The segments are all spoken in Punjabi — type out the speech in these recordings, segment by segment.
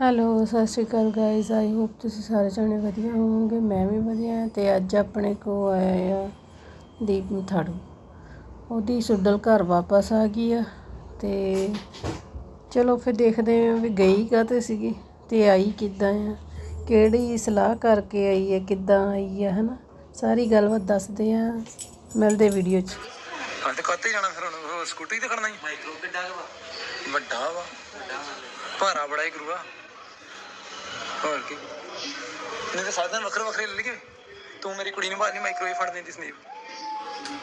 ਹੈਲੋ ਸਤਿ ਸ਼੍ਰੀ ਅਕਾਲ ਗਾਇਜ਼ ਆਈ ਹੋਪ ਤੁਸੀਂ ਸਾਰੇ ਜਣੇ ਵਧੀਆ ਹੋਵੋਗੇ ਮੈਂ ਵੀ ਵਧੀਆ ਹਾਂ ਤੇ ਅੱਜ ਆਪਣੇ ਕੋ ਆਇਆ ਆ ਦੀਪ ਮਥਾੜੂ। ਉਹਦੀ ਸੁੱਡਲ ਘਰ ਵਾਪਸ ਆ ਗਈ ਆ ਤੇ ਚਲੋ ਫਿਰ ਦੇਖਦੇ ਹਾਂ ਵੀ ਗਈ ਕਾਹਤੇ ਸੀਗੀ ਤੇ ਆਈ ਕਿੱਦਾਂ ਆ ਕਿਹੜੀ ਸਲਾਹ ਕਰਕੇ ਆਈ ਹੈ ਕਿੱਦਾਂ ਆਈ ਆ ਹਨਾ? ਸਾਰੀ ਗੱਲਬਾਤ ਦੱਸਦੇ ਆ ਮਿਲਦੇ ਵੀਡੀਓ 'ਚ। ਹਾਂ ਤੇ ਕੱਤੇ ਜਾਣਾ ਫਿਰ ਹੁਣ? ਉਹ ਸਕੂਟਰੀ ਤੇ ਖੜਨਾ ਹੀ? ਮਾਈਕਰੋ ਕਿੱਡਾ ਵਾ? ਵੱਡਾ ਵਾ। ਭਾਰਾ ਬੜਾ ਹੀ ਗੁਰੂਆ ਹੋਰ ਕੀ? ਨਹੀਂ ਤੇ ਸਾਧਨ ਵੱਖਰੇ ਵੱਖਰੇ ਲੈ ਲਈਏ। ਤੂੰ ਮੇਰੀ ਕੁੜੀ ਨੂੰ ਬਾਹਰ ਨਹੀਂ ਮਾਈਕਰੋਵੇਵ ਫੜ ਦਿੰਦੀ ਸੰਦੀਪ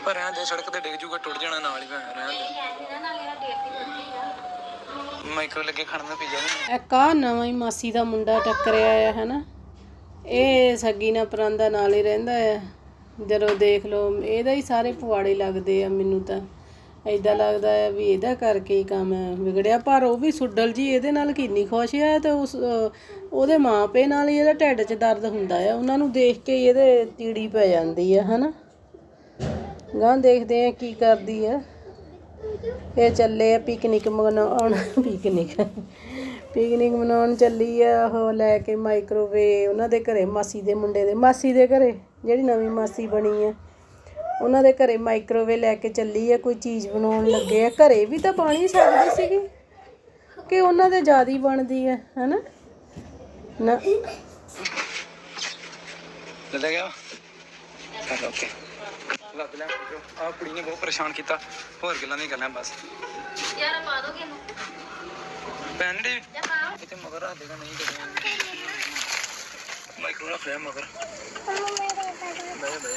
ਪਰ ਰਹਿਣ ਦੇ, ਸੜਕ ਤੇ ਡਿੱਗ ਜੂਗਾ, ਟੁੱਟ ਜਾਣਾ ਨਾਲ ਹੀ ਭੈਣ ਰਹਿਣ ਦੇ। ਮਾਈਕਰੋ ਲੱਗੇ ਖੜਨ ਪੀ ਜਾਣੀ ਇੱਕ ਆ ਨਵਾਂ ਹੀ ਮਾਸੀ ਦਾ ਮੁੰਡਾ ਟੱਕਰਿਆ ਆ, ਹਨਾ? ਇਹ ਸੱਗੀ ਨਾ ਪਰਾਂਦਾ ਨਾਲ ਹੀ ਰਹਿੰਦਾ ਆ। ਜਦੋਂ ਦੇਖ ਲਓ, ਇਹਦਾ ਹੀ ਸਾਰੇ ਪੁਆੜੇ ਲੱਗਦੇ ਆ ਮੈਨੂੰ ਤਾਂ। ਐਦਾਂ ਲੱਗਦਾ ਹੈ ਵੀ ਇਹਦਾ ਕਰਕੇ ਹੀ ਕੰਮ ਵਿਗੜਿਆ ਪਰ ਉਹ ਵੀ ਸੁੱਡਲ ਜੀ ਇਹਦੇ ਨਾਲ ਕਿੰਨੀ ਖੁਸ਼ ਆ ਤੇ ਉਸ ਅਹ, ਉਹਦੇ ਮਾਪੇ ਨਾਲ ਹੀ ਇਹਦਾ ਢਿੱਡ 'ਚ ਦਰਦ ਹੁੰਦਾ ਆ। ਉਹਨਾਂ ਨੂੰ ਦੇਖ ਕੇ ਹੀ ਇਹਦੇ ਤੀੜੀ ਪੈ ਜਾਂਦੀ ਆ ਹਨਾ? ਗਾਂ ਦੇਖਦੇ ਆ ਕੀ ਕਰਦੀ ਆ। ਇਹ ਚੱਲੇ ਆ ਪਿਕਨਿਕ ਮਨਾਉਣ ਪਿਕਨਿਕ ਪਿਕਨਿਕ ਮਨਾਉਣ ਚੱਲੀ ਆ ਉਹ ਲੈ ਕੇ ਮਾਈਕ੍ਰੋਵੇਵ ਉਹਨਾਂ ਦੇ ਘਰੇ ਮਾਸੀ ਦੇ ਮੁੰਡੇ ਦੇ ਮਾਸੀ ਦੇ ਘਰੇ ਜਿਹੜੀ ਨਵੀਂ ਮਾਸੀ ਬਣੀ ਆ। ਉਹਨਾਂ ਦੇ ਘਰੇ ਮਾਈਕ੍ਰੋਵੇਵ ਲੈ ਕੇ ਚੱਲੀ ਆ ਕੋਈ ਚੀਜ਼ ਬਣਾਉਣ ਲੱਗੇ ਆ। ਘਰੇ ਵੀ ਤਾਂ ਬਣ ਹੀ ਸਕਦੀ ਸੀਗੀ। ਕਿ ਉਹਨਾਂ ਦੇ ਜਿਆਦੀ ਬਣਦੀ ਆ ਹਨਾ? ਨਾ। ਲੈ ਗਿਆ? ਚਲ ਓਕੇ ਲੱਭ ਲੈ ਆ ਕੁੜੀ ਨੇ ਬਹੁਤ ਪਰੇਸ਼ਾਨ ਕੀਤਾ। ਹੋਰ ਗੱਲਾਂ ਨਹੀਂ ਕਰਨਾ ਬਸ। ਯਾਰ ਪਾ ਦੋਗੇ ਇਹਨੂੰ ਪੈਨ ਡੇ ਜਾਂ ਪਾਓ ਕਿਤੇ ਮਗਰ ਰੱਖ ਦੇਗਾ ਨਹੀਂ ਕਰਨਾ ਮਾਈਕਰੋ ਰੱਖ ਲਿਆ ਮਗਰ। ਬੈ ਬੈ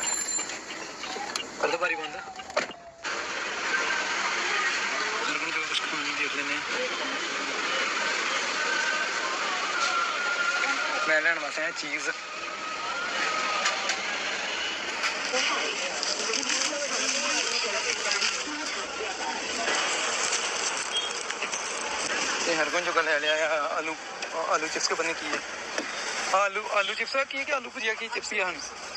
ਕਰ ਦੋ ਬਾਰੀ ਬੰਦ ਜਰਗਨ ਜੋ ਕੁਝ ਖਾਣ ਨੂੰ ਦੇਖ ਲੈਨੇ ਮੈਂ ਲੈਣ ਵਾਸਤੇ ਆਇਆ ਚੀਜ਼ ਤੇ ਹਰਗੁਣ ਜੋ ਲੈ ਲਿਆ ਆ ਆਲੂ ਆ, ਆਲੂ ਚਿਪਸ ਕੇ ਬੰਨੇ ਕੀ ਹੈ ਆਲੂ ਆਲੂ ਚਿਪਸ ਕੀ ਹੈ ਕਿ ਆਲੂ ਭੁਜੀਆ, ਕੀ ਚਿਪਸ ਹੀ ਹਨ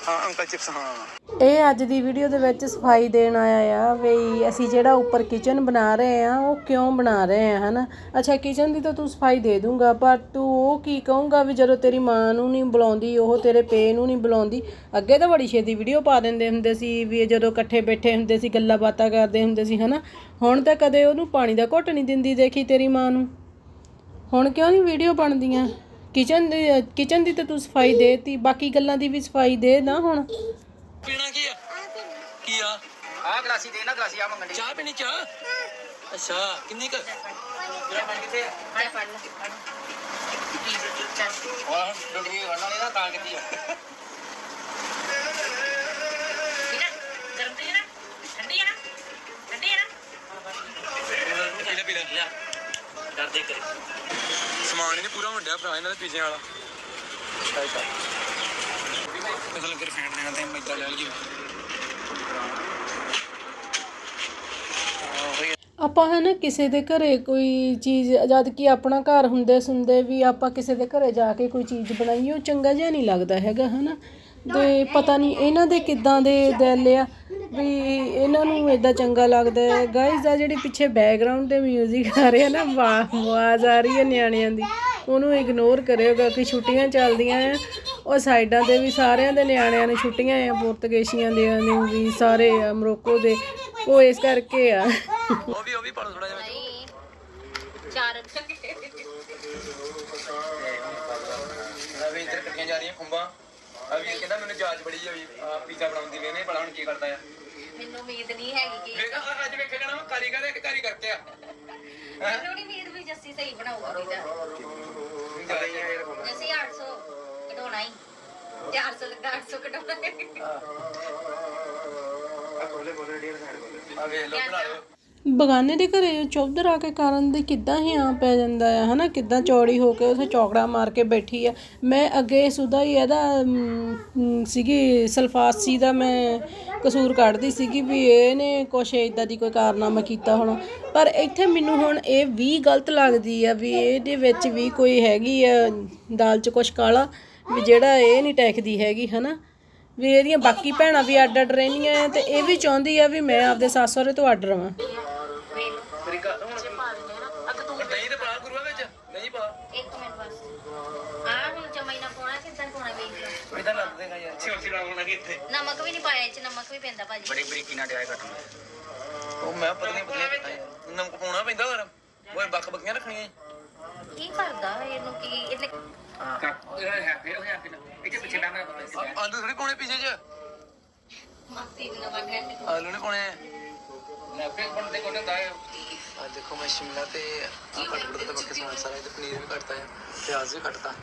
ਹਾਂ, ਅੰਕਲ ਚਿਪਸ ਹਾਂ ਇਹ ਅੱਜ ਦੀ ਵੀਡੀਓ ਦੇ ਵਿੱਚ ਸਫ਼ਾਈ ਦੇਣ ਆਇਆ ਆ ਵੀ ਅਸੀਂ ਜਿਹੜਾ ਉੱਪਰ ਕਿਚਨ ਬਣਾ ਰਹੇ ਆ, ਉਹ ਕਿਉਂ ਬਣਾ ਰਹੇ ਆ, ਹਨਾ? ਅੱਛਾ ਕਿਚਨ ਦੀ ਤਾਂ ਤੂੰ ਸਫ਼ਾਈ ਦੇ ਦੂੰਗਾ ਪਰ ਤੂੰ ਉਹ ਕੀ ਕਹੂੰਗਾ ਵੀ ਜਦੋਂ ਤੇਰੀ ਮਾਂ ਨੂੰ ਨਹੀਂ ਬੁਲਾਉਂਦੀ, ਉਹ ਤੇਰੇ ਪੇ ਨੂੰ ਨਹੀਂ ਬੁਲਾਉਂਦੀ? ਅੱਗੇ ਤਾਂ ਬੜੀ ਛੇਤੀ ਵੀਡੀਓ ਪਾ ਦਿੰਦੇ ਹੁੰਦੇ ਸੀ ਵੀ ਜਦੋਂ ਇਕੱਠੇ ਬੈਠੇ ਹੁੰਦੇ ਸੀ, ਗੱਲਾਂ ਬਾਤਾਂ ਕਰਦੇ ਹੁੰਦੇ ਸੀ, ਹਨਾ? ਹੁਣ ਤਾਂ ਕਦੇ ਉਹਨੂੰ ਪਾਣੀ ਦਾ ਘੁੱਟ ਨਹੀਂ ਦਿੰਦੀ ਦੇਖੀ ਤੇਰੀ ਮਾਂ ਨੂੰ। ਹੁਣ ਕਿਉਂ ਨਹੀਂ ਵੀਡੀਓ ਬਣਦੀਆਂ? ਕਿਚਨ ਦੀ ਕਿਚਨ ਦੀ ਤਾਂ ਤੂੰ ਸਫ਼ਾਈ ਦੇਤੀ ਬਾਕੀ ਗੱਲਾਂ ਦੀ ਵੀ ਸਫ਼ਾਈ ਦੇ ਨਾ ਹੁਣ। ਪੀਣਾ ਕੀ ਆ? ਕੀ ਆ? ਆ ਗਲਾਸੀ ਦੇ ਨਾ ਗਲਾਸੀ ਆ ਮੰਗਣ ਦੀ। ਚਾਹ ਪੀਣੀ ਚਾਹ? ਅੱਛਾ ਕਿੰਨੀ ਕ? ਕਿੱਥੇ ਆ? ਫੜ ਫੜ ਲੈ। ਵੜਨ ਵਾਲੀ ਨਾ ਤਾਂ ਕਿੱਥੇ ਆ। ਠੀਕ ਹੈ ਗਰਮ ਤੇ ਨਾ ਠੰਡੀ ਹੈ ਨਾ? ਠੰਡੀ ਹੈ ਨਾ? ਪੀਲਾ ਪੀਲਾ ਡਰਦੇ ਕਰੇ। ਸਮਾਨ ਹੀ ਨਹੀਂ ਪੂਰਾ ਹੁੰਦਿਆ ਭਰਾ ਇਹਨਾਂ ਦੇ ਪੀਜ਼ੇ ਵਾਲਾ। ਅੱਛਾ ਅਸਲ ਕਰ ਫੈਂਡ ਲੈਣਾ ਤੇ ਮੈਦਾ ਲੈ ਲਈਏ। ਆਪਾਂ ਹਨਾ ਕਿਸੇ ਦੇ ਘਰੇ ਕੋਈ ਚੀਜ਼ ਜਦ ਕਿ ਆਪਣਾ ਘਰ ਹੁੰਦੇ ਸੁਣਦੇ ਵੀ ਆਪਾਂ ਕਿਸੇ ਦੇ ਘਰੇ ਜਾ ਕੇ ਕੋਈ ਚੀਜ਼ ਬਣਾਈਏ ਉਹ ਚੰਗਾ ਜਿਹਾ ਨਹੀਂ ਲੱਗਦਾ ਹੈਗਾ ਹਨਾ ਤੇ ਪਤਾ ਨਹੀਂ ਇਹਨਾਂ ਦੇ ਕਿੱਦਾਂ ਦੇ ਦਿਲ ਆ ਵੀ ਇਹਨਾਂ ਨੂੰ ਇਦਾਂ ਚੰਗਾ ਲੱਗਦਾ ਹੈ। ਗਾਇਜ਼ ਆ ਜਿਹੜੀ ਪਿੱਛੇ ਬੈਕਗ੍ਰਾਉਂਡ ਤੇ 뮤직 ਆ ਰਿਹਾ ਨਾ ਆਵਾ- ਆਵਾਜ਼ ਆ ਰਹੀ ਹੈ ਨਿਆਣਿਆਂ ਦੀ। ਉਹਨੂੰ ਇਗਨੋਰ ਕਰਿਓਗਾ ਕਿ ਛੁੱਟੀਆਂ ਚੱਲਦੀਆਂ ਆ। ਉਹ ਸਾਈਡਾਂ ਤੇ ਵੀ ਸਾਰਿਆਂ ਦੇ ਨਿਆਣਿਆਂ ਨੂੰ ਛੁੱਟੀਆਂ ਆ ਪੁਰਤਗਾਲੀਆਂ ਦੇ ਨੂੰ ਵੀ ਸਾਰੇ ਆ ਮਰੋਕੋ ਦੇ। ਉਹ ਇਸ ਕਰਕੇ ਆ। ਉਹ ਵੀ ਉਹ ਵੀ ਪਾਲੋ ਥੋੜਾ ਜਿਹਾ ਵਿੱਚ। ਨਹੀਂ ਚਾਰ ਅਭੀ ਇੱਧਰ ਕੱਟੀਆਂ ਜਾ ਰਹੀਆਂ ਖੁੰਬਾਂ। ਅਭੀ ਕਹਿੰਦਾ ਮੈਨੂੰ ਜਾਚ ਬੜੀ ਹੋਈ ਪੀਜ਼ਾ ਬਣਾਉਣ ਦੀ ਵੇਨੇ ਭਲਾ ਹੁਣ ਕੀ ਕਰਦਾ ਆ। ਮੈਨੂੰ ਉਮੀਦ ਨਹੀਂ ਹੈਗੀ ਕਿ ਵੇਖਾ ਅੱਜ ਵੇਖਿਆ ਜਾਣਾ ਮੈਂ ਕਾਰੀਗਰ ਇੱਕ ਕਾਰੀ ਕਰਕੇ ਆ। ਮੈਨੂੰ ਨਹੀਂ ਉਮੀਦ ਵੀ ਜੱਸੀ ਸਹੀ ਬਣਾਊਗਾ ਪੀਜ਼ਾ। ਜੱਸੀ 800 ਕਢਾਉਣਾ ਹੀ 400 ਲੱਗਾ 800 ਕਢਾਉਣਾ ਆ ਵੇਖ ਲੋ ਬਣਾ ਲਓ। ਬਗਾਨੇ ਦੇ ਘਰੇ ਚੌਧਰ ਆ ਕੇ ਕਰਨ ਦੇ ਕਿੱਦਾਂ ਹੀ ਆ ਪੈ ਜਾਂਦਾ ਆ, ਹਨਾ? ਕਿੱਦਾਂ ਚੌੜੀ ਹੋ ਕੇ ਉਥੇ ਚੌਕੜਾ ਮਾਰ ਕੇ ਬੈਠੀ ਆ। ਮੈਂ ਅੱਗੇ ਸੁਦਾ ਹੀ ਇਹਦਾ ਸੀਗੀ ਸਲਫਾਸੀ ਦਾ ਮੈਂ ਕਸੂਰ ਕੱਢਦੀ ਸੀਗੀ ਵੀ ਇਹਨੇ ਕੁਛ ਇਦਾਂ ਦੀ ਕੋਈ ਕਾਰਨਾਮਾ ਕੀਤਾ ਹੋਣਾ। ਪਰ ਇੱਥੇ ਮੈਨੂੰ ਹੁਣ ਇਹ ਵੀ ਗਲਤ ਲੱਗਦੀ ਆ ਵੀ ਇਹਦੇ ਵਿੱਚ ਵੀ ਕੋਈ ਹੈਗੀ ਆ ਦਾਲ 'ਚ ਕੁਛ ਕਾਲਾ, ਵੀ ਜਿਹੜਾ ਇਹ ਨਹੀਂ ਟੈਕਦੀ ਹੈਗੀ, ਹਨਾ? ਵੀ ਇਹਦੀਆਂ ਬਾਕੀ ਭੈਣਾਂ ਵੀ ਅੱਡ ਅੱਡ ਰਹਿਣੀਆਂ ਤੇ ਇਹ ਵੀ ਚਾਹੁੰਦੀ ਆ ਵੀ ਮੈਂ ਆਪਦੇ ਸੱਸ ਸਹੁਰੇ ਤੋਂ ਅੱਡ ਰਵਾਂ। ਨਮਕ ਪਾਉਣਾ ਪੈਂਦਾ ਹੋਰ ਉਹ ਬੱਕ ਬੱਕੀਆਂ ਰੱਖਣੀਆਂ। ਕੀ ਕਰਦਾ ਇਹਨੂੰ ਕੀ ਇਹਨੇ ਇਹ ਹੈ ਫਿਰ ਉਹ ਹੈ ਫਿਰ ਇੱਥੇ ਪਿੱਛੇ ਡਾਂਗਾ ਪਤਾ ਆ- ਆਲੂ ਥੋੜੀ ਪਾਉਣੇ ਪਿੱਛੇ ਚ ਮਸਤੀ ਦੀ ਨਮਕ ਹੈ ਆਲੂ ਨਹੀਂ ਪਾਉਣੇ ਨਾ ਫਿਰ ਬਣ ਦੇ ਕੋਲ ਦਾ ਆ ਦੇਖੋ ਮੈਂ ਸ਼ਿਮਲਾ ਤੇ ਆ ਕੱਟ ਕੁੱਟ ਤੇ ਬਾਕੀ ਸਮਾਨ ਸਾਰਾ ਤੇ ਪਨੀਰ ਵੀ ਕੱਟਤਾ ਹੈ ਪਿਆਜ਼ ਵੀ ਕੱਟਤਾ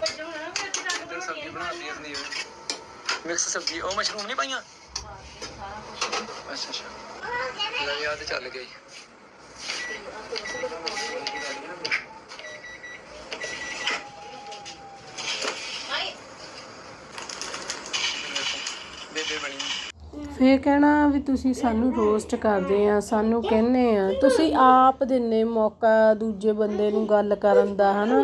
ਤੇ ਸਬਜ਼ੀ ਬਣਾਉਂਦੀ ਹੈ ਪਨੀਰ ਮਿਕਸ ਸਬਜ਼ੀ ਉਹ ਮਸ਼ਰੂਮ ਨਹੀਂ ਪਾਈਆਂ? ਅੱਛਾ ਅੱਛਾ। ਲੈ ਯਾਦ ਚੱਲ ਗਈ। ਬੇਬੇ ਬਣੀ। ਫੇਰ ਕਹਿਣਾ ਵੀ ਤੁਸੀਂ ਸਾਨੂੰ ਰੋਸਟ ਕਰਦੇ ਆ, ਸਾਨੂੰ ਕਹਿੰਦੇ ਆ। ਤੁਸੀਂ ਆਪ ਦਿੰਨੇ ਮੌਕਾ ਦੂਜੇ ਬੰਦੇ ਨੂੰ ਗੱਲ ਕਰਨ ਦਾ, ਹਨਾ?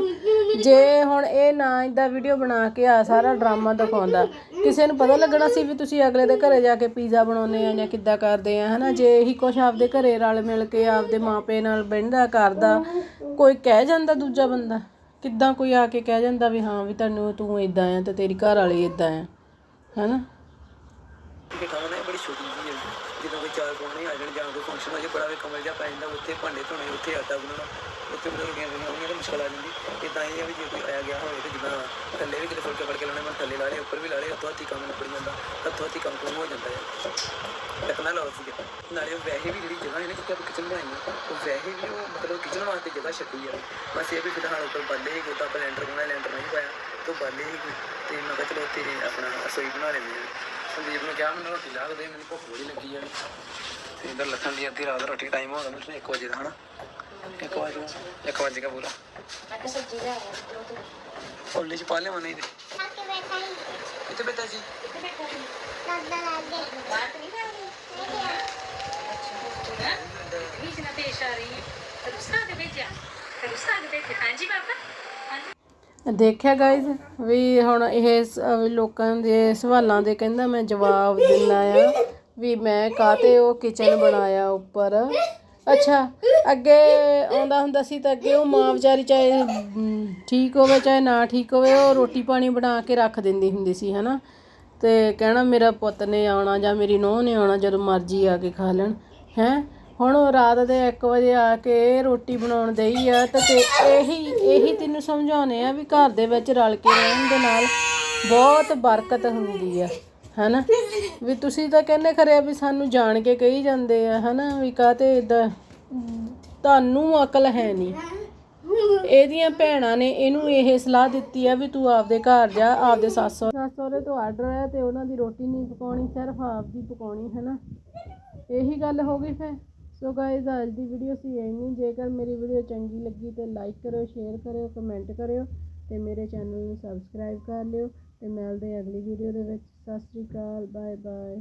ਜੇ ਹੁਣ ਇਹ ਨਾ ਇਦਾਂ ਵੀਡੀਓ ਬਣਾ ਕੇ ਆ, ਸਾਰਾ ਡਰਾਮਾ ਦਿਖਾਉਂਦਾ। ਕਿਸੇ ਨੂੰ ਪਤਾ ਲੱਗਣਾ ਸੀ ਵੀ ਤੁਸੀਂ ਅਗਲੇ ਦੇ ਘਰੇ ਜਾ ਕੇ ਪੀਜ਼ਾ ਬਣਾਉਂਦੇ ਆ ਜਾਂ ਕਿੱਦਾਂ ਕਰਦੇ ਆ, ਹਨਾ? ਜੇ ਇਹੀ ਕੁਛ ਆਪਦੇ ਘਰੇ ਰਲ ਮਿਲ ਕੇ ਆਪਦੇ ਮਾਪੇ ਨਾਲ ਬਹਿੰਦਾ, ਕਰਦਾ, ਕੋਈ ਕਹਿ ਜਾਂਦਾ ਦੂਜਾ ਬੰਦਾ? ਕਿੱਦਾਂ ਕੋਈ ਆ ਕੇ ਕਹਿ ਜਾਂਦਾ ਵੀ ਹਾਂ ਵੀ ਤੈਨੂੰ ਤੂੰ ਇਦਾਂ ਆ ਤੇ ਤੇਰੀ ਘਰ ਵਾਲੀ ਇਦਾਂ ਆ, ਹਨਾ? ਕਿ ਛੋਟੀ ਜਿਹੀ ਹੈ। ਜਦੋਂ ਕੋਈ ਚਾਰ ਕੋਣੇ ਆ ਜਾਣ ਜਾਂ ਕੋਈ ਫੰਕਸ਼ਨ ਹੋ ਜਾਏ, ਬੜਾ ਵੇ ਕਮਲ ਜਿਹਾ ਪੈ ਜਾਂਦਾ ਉੱਥੇ, ਭਾਂਡੇ ਧੋਣੇ, ਉੱਥੇ ਆਟਾ ਗੁੰਨਣਾ, ਉੱਥੇ ਬੜਾ ਰੋਟੀਆਂ ਕਰਨੀਆਂ ਉਹਨੀਆਂ ਤਾਂ ਮੁਸ਼ਕਲ ਆ ਜਾਂਦੀ। ਇਦਾਂ ਇਹ ਆ ਵੀ ਜੇ ਕੋਈ ਆਇਆ ਗਿਆ ਹੋਵੇ ਤੇ ਜਿੱਦਾਂ ਥੱਲੇ ਵੀ ਕਿਤੇ ਫੁਲਕੇ ਫੜ ਕੇ ਲਾਉਣੇ, ਮੈਂ ਥੱਲੇ ਲਾ ਲਏ, ਉੱਪਰ ਵੀ ਲਾ ਲਏ, ਹੱਥੋਂ ਹੱਥੀ ਕੰਮ ਨਿਬੜ ਜਾਂਦਾ, ਹੱਥੋਂ ਹੱਥੀ ਕੰਮ ਕੰਮ ਹੋ ਜਾਂਦਾ ਹੈ ਟਕਣਾ ਲਾਓ ਸੀ ਨਾਲੇ ਉਹ ਵੈਸੇ ਵੀ ਜਿਹੜੀ ਜਗ੍ਹਾ ਇਹਨੇ ਜਿੱਥੇ ਆਪਾਂ ਕਿਚਨ ਬਣਾਈ ਆ ਉਹ ਵੈਸੇ ਵੀ ਉਹ ਮਤਲਬ ਕਿਚਨ ਵਾਸਤੇ ਜਗ੍ਹਾ ਛੱਡੀ ਆ। ਬਸ ਇਹ ਵੀ ਫਿਲਹਾਲ ਉੱਪਰ ਬਾਲੇ ਹੀ ਕੋਈ ਆਪਾਂ ਲੈਂਟਰ ਬਣਾਇਆ ਲੈਂਟਰ ਨਹੀਂ ਪਾਇਆ, ਤੇ ਬਾਲੇ ਹੀ ਕੋਈ ਤੇ ਮੈਂ ਕਿਹਾ ਚਲੋ ਉੱਥੇ ਆਪਣਾ ਰਸੋਈ ਬਣਾ ਲੈਂਦੇ ਆ। ਸੰਦੀਪ ਨੂੰ ਕਿਹਾ ਮੈਨੂੰ ਰੋਟੀ ਲਾ ਮੈਨੂੰ ਭੁੱਖ ਬੜੀ ਲੱਗੀ ਆ ਤੇ ਇਧਰ ਲੱਥਣ ਦੀ ਅੱਧੀ ਰਾਤ ਰੋਟੀ ਟਾਈਮ ਹੋ ਗਿਆ ਮੈਨੂੰ 1 ਵਜੇ ਹਨਾ 1 ਵਜੇ 1 ਵਜੇ ਦਾ ਪੂਰਾ ਮੈਂ ਕਿ ਸਬਜ਼ੀ ਲੈ ਆਇਆ ਉਹਲੇ ਚ ਪਾ ਮਨੇ ਤੇ ਕਿੱਥੇ ਬੈਠਾ ਸੀ ਦਾਦਾ ਲਾਗੇ ਬਾਤ ਨਹੀਂ ਕਰਨੀ ਅੱਛਾ ਵੀ ਜਨਾ ਪੇਸ਼ ਆ ਰਹੀ ਹੈ ਰੁਸਤਾ ਦੇ ਭੇਜਿਆ ਰੁਸਤਾ ਦੇ ਭੇਜਿਆ ਹਾਂਜੀ ਬਾਬਾ ਦੇਖਿਆ ਗਾਇਜ਼ ਵੀ ਹੁਣ ਇਹ ਸ- ਵੀ ਲੋਕਾਂ ਦੇ ਸਵਾਲਾਂ ਦੇ ਕਹਿੰਦਾ ਮੈਂ ਜਵਾਬ ਦਿੰਦਾ ਆ ਵੀ ਮੈਂ ਕਾਤੇ ਉਹ ਕਿਚਨ ਬਣਾਇਆ ਉੱਪਰ। ਅੱਛਾ ਅੱਗੇ ਆਉਂਦਾ ਹੁੰਦਾ ਸੀ ਤਾਂ ਅੱਗੇ ਉਹ ਮਾਂ ਵਿਚਾਰੀ ਚਾਹੇ ਅਮ, ਠੀਕ ਹੋਵੇ ਚਾਹੇ ਨਾ ਠੀਕ ਹੋਵੇ ਉਹ ਰੋਟੀ ਪਾਣੀ ਬਣਾ ਕੇ ਰੱਖ ਦਿੰਦੀ ਹੁੰਦੀ ਸੀ ਹਨਾ। ਤੇ ਕਹਿਣਾ ਮੇਰਾ ਪੁੱਤ ਨੇ ਆਉਣਾ ਜਾਂ ਮੇਰੀ ਨੂੰਹ ਨੇ ਆਉਣਾ ਜਦੋਂ ਮਰਜ਼ੀ ਆ ਕੇ ਖਾ ਲੈਣ ਹੈ। ਹੁਣ ਉਹ ਰਾਤ ਦੇ 1 ਵਜੇ ਆ ਕੇ ਰੋਟੀ ਬਣਾਉਣ ਦੇਈ ਆ ਤੇ ਤੇ ਇਹੀ ਇਹੀ ਤੈਨੂੰ ਸਮਝਾਉਣੇ ਆ ਵੀ ਘਰ ਦੇ ਵਿੱਚ ਰਲ ਕੇ ਰਹਿਣ ਦੇ ਨਾਲ ਬਹੁਤ ਬਰਕਤ ਹੁੰਦੀ ਆ, ਹਨਾ? ਵੀ ਤੁਸੀਂ ਤਾਂ ਕਹਿੰਦੇ ਖਰੇ ਆ ਵੀ ਸਾਨੂੰ ਜਾਣ ਕੇ ਕਹੀ ਜਾਂਦੇ ਆ, ਹਨਾ? ਵੀ ਕਾਤੇ ਇਦਾਂ ਤੁਹਾਨੂੰ ਅਕਲ ਹੈ ਨਹੀਂ ਇਹਦੀਆਂ ਭੈਣਾਂ ਨੇ ਇਹਨੂੰ ਇਹ ਸਲਾਹ ਦਿੱਤੀ ਆ ਵੀ ਤੂੰ ਆਪਦੇ ਘਰ ਜਾ, ਆਪਦੇ ਸੱਸ ਸਹੁਰੇ ਸੱਸ ਸਹੁਰੇ ਤੋਂ ਆਰਡਰ ਹੈ ਤੇ ਉਹਨਾਂ ਦੀ ਰੋਟੀ ਨਹੀਂ ਪਕਾਉਣੀ, ਸਿਰਫ ਆਪ ਦੀ ਪਕਾਉਣੀ ਹੈ ਨਾ ਇਹੀ ਗੱਲ ਹੋ ਗਈ ਫਿਰ? ਸੋ ਗਾਇਜ਼ ਅੱਜ ਦੀ ਵੀਡੀਓ ਸੀ ਇੰਨੀ ਜੇਕਰ ਮੇਰੀ ਵੀਡੀਓ ਚੰਗੀ ਲੱਗੀ ਤੇ ਲਾਈਕ ਕਰਿਓ ਸ਼ੇਅਰ ਕਰਿਓ ਕਮੈਂਟ ਕਰਿਓ ਤੇ ਮੇਰੇ ਚੈਨਲ ਨੂੰ ਸਬਸਕ੍ਰਾਈਬ ਕਰ ਲਿਓ ਤੇ ਮਿਲਦੇ ਅਗਲੀ ਵੀਡੀਓ ਦੇ ਵਿੱਚ। ਸਤਿ ਸ੍ਰੀ ਅਕਾਲ ਬਾਏ ਬਾਏ